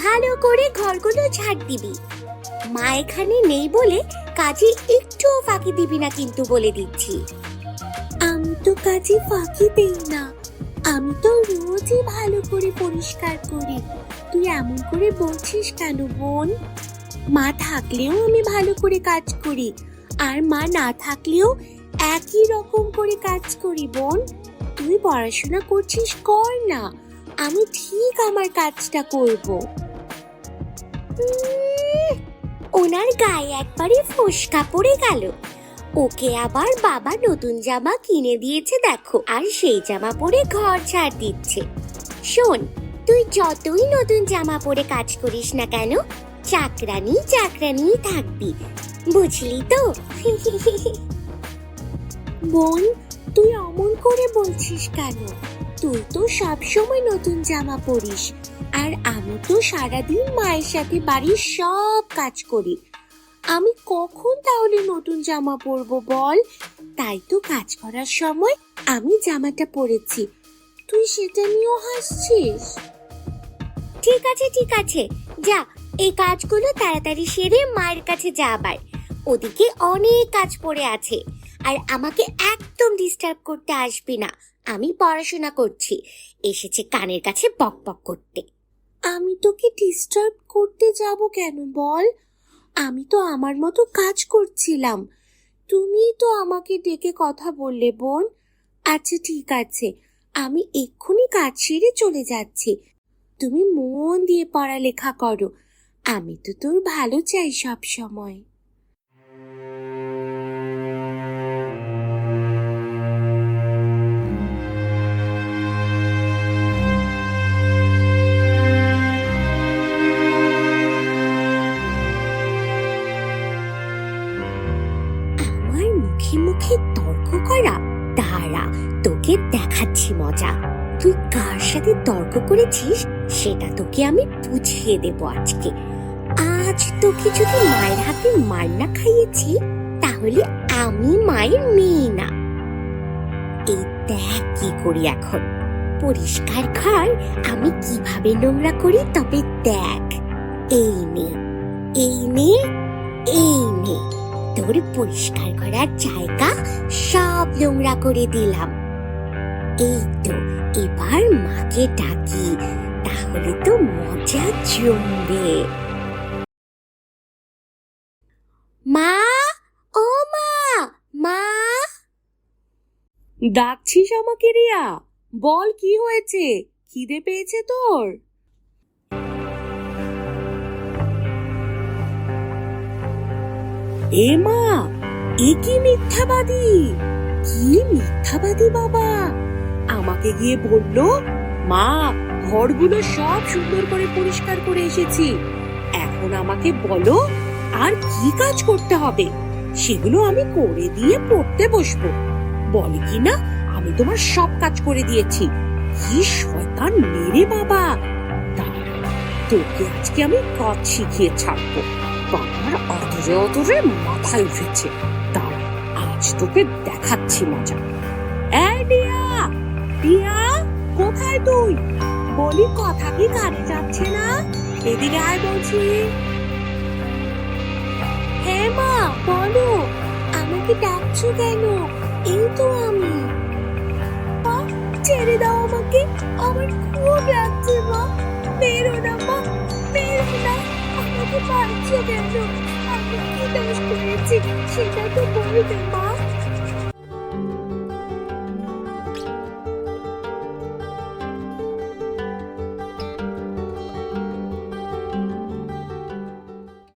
ভালো করে ঘরগুলো ঝাড় দিবি। মা এখানে নেই বলে কাজে একটুও ফাঁকি দিবি না কিন্তু বলে দিচ্ছি। আমি তো কাজে ফাঁকি দেই না, আমি তো রোজই ভালো করে পরিষ্কার করি। তুই এমন করে বলছিস কেন বোন? মা থাকলেও আমি ভালো করে কাজ করি, আর মা না থাকলেও একই রকম করে কাজ করি বোন। তুই পড়াশোনা করছিস কর না আমি ঠিক আমার কাজটা করব। ওনার গায়ে একবারে ফোসকা পড়ে গেল। ওকে আবার বাবা নতুন জামা কিনে দিয়েছে, দেখো। আর সেই জামা পরে ঘর ছাড় দিচ্ছে। শোন, তুই যতই নতুন জামা পরে কাজ করিস না কেন, চাকরানি চাকরানি থাকবি। বুঝলি তো? বোন, তুই অমন করে বলছিস কেন? তুই তো সবসময় নতুন জামা পরিস। আর আমি তো সারাদিন মায়ের সাথে বাড়ির সব কাজ করি। আমি কখন তাহলে নতুন জামা পরবো বল? তাই তো কাজ করার সময় আমি জামাটা পরেছি। তুই সেটা নিয়েও হাসছিস? ঠিক আছে ঠিক আছে। যা, এই কাজগুলো তাড়াতাড়ি সেরে মায়ের কাছে যা আবার। ওদিকে অনেক কাজ পড়ে আছে। আর আমাকে একদম ডিস্টার্ব করতে আসবি না। আমি পড়াশোনা করছি। এসেছে কানের কাছে পক বক করতে। আমি তোকে ডিস্টার্ব করতে যাব কেন বল? আমি তো আমার মতো কাজ করছিলাম। তুমি তো আমাকে ডেকে কথা বললে বোন। আচ্ছা ঠিক আছে। আমি এক্ষুনি কাজ সেরে চলে যাচ্ছি। তুমি মন দিয়ে পড়ালেখা করো। আমি তো তোর ভালো চাই সব সময় মুখে মুখে তর্ক করা? তারা তোকে দেখাচ্ছি মজা। তুই কার সাথে তর্ক করেছিস? সেটা তোকে আমি বুঝিয়ে দেব আজকে। আজ তোকে যদি মায়ের হাতে মার না খাইয়েছি, তাহলে আমি মায়ের মেয়ে না। এই দেখ কি করি এখন। পরিষ্কার ঘর, আমি কীভাবে নোংরা করি তবে দেখ। এই নে এই নে এই নে। তোর পরিষ্কার করার জায়গা সব নোংরা করে দিলাম। এই তো এবার মাকে ডাকি, তাহলে তো মজা জমবে। মা, ও মা মা। ডাকছিস আমাকে রিয়া? বল কি হয়েছে? খিদে পেয়েছে তোর? এ মা, এ কি মিথ্যাবাদী? কি মিথ্যাবাদী বাবা? আমাকে গিয়ে বলল, মা, ঘরগুলো সব সুন্দর করে পরিষ্কার করে এসেছি। এখন আমাকে বলো, আর কি কাজ করতে হবে? সেগুলো আমি করে দিয়ে পড়তে বসবো। বলে কি না, আমি তোমার সব কাজ করে দিয়েছি। কি শয়তান মেরে বাবা! তোকে আজকে আমি কাজ শিখিয়ে ছাড়বো। বাবার অদরে অদরে মাথায় উঠেছে। দাঁড়া আজ তোকে দেখাচ্ছি মজা। রিয়া রিয়া কোথায় তুই? বলি কথা কি কানে যাচ্ছে না? এদিকে আয় বলছি। হ্যাঁ মা, বলো, আমাকে ডাকছো কেন? এই তো আমি। ছেড়ে দাও আমাকে, আমার খুব লাগছে মা। বেরো না। মারছো কেন? আমি কি দোষ করেছি? সেটা তো বলবে মা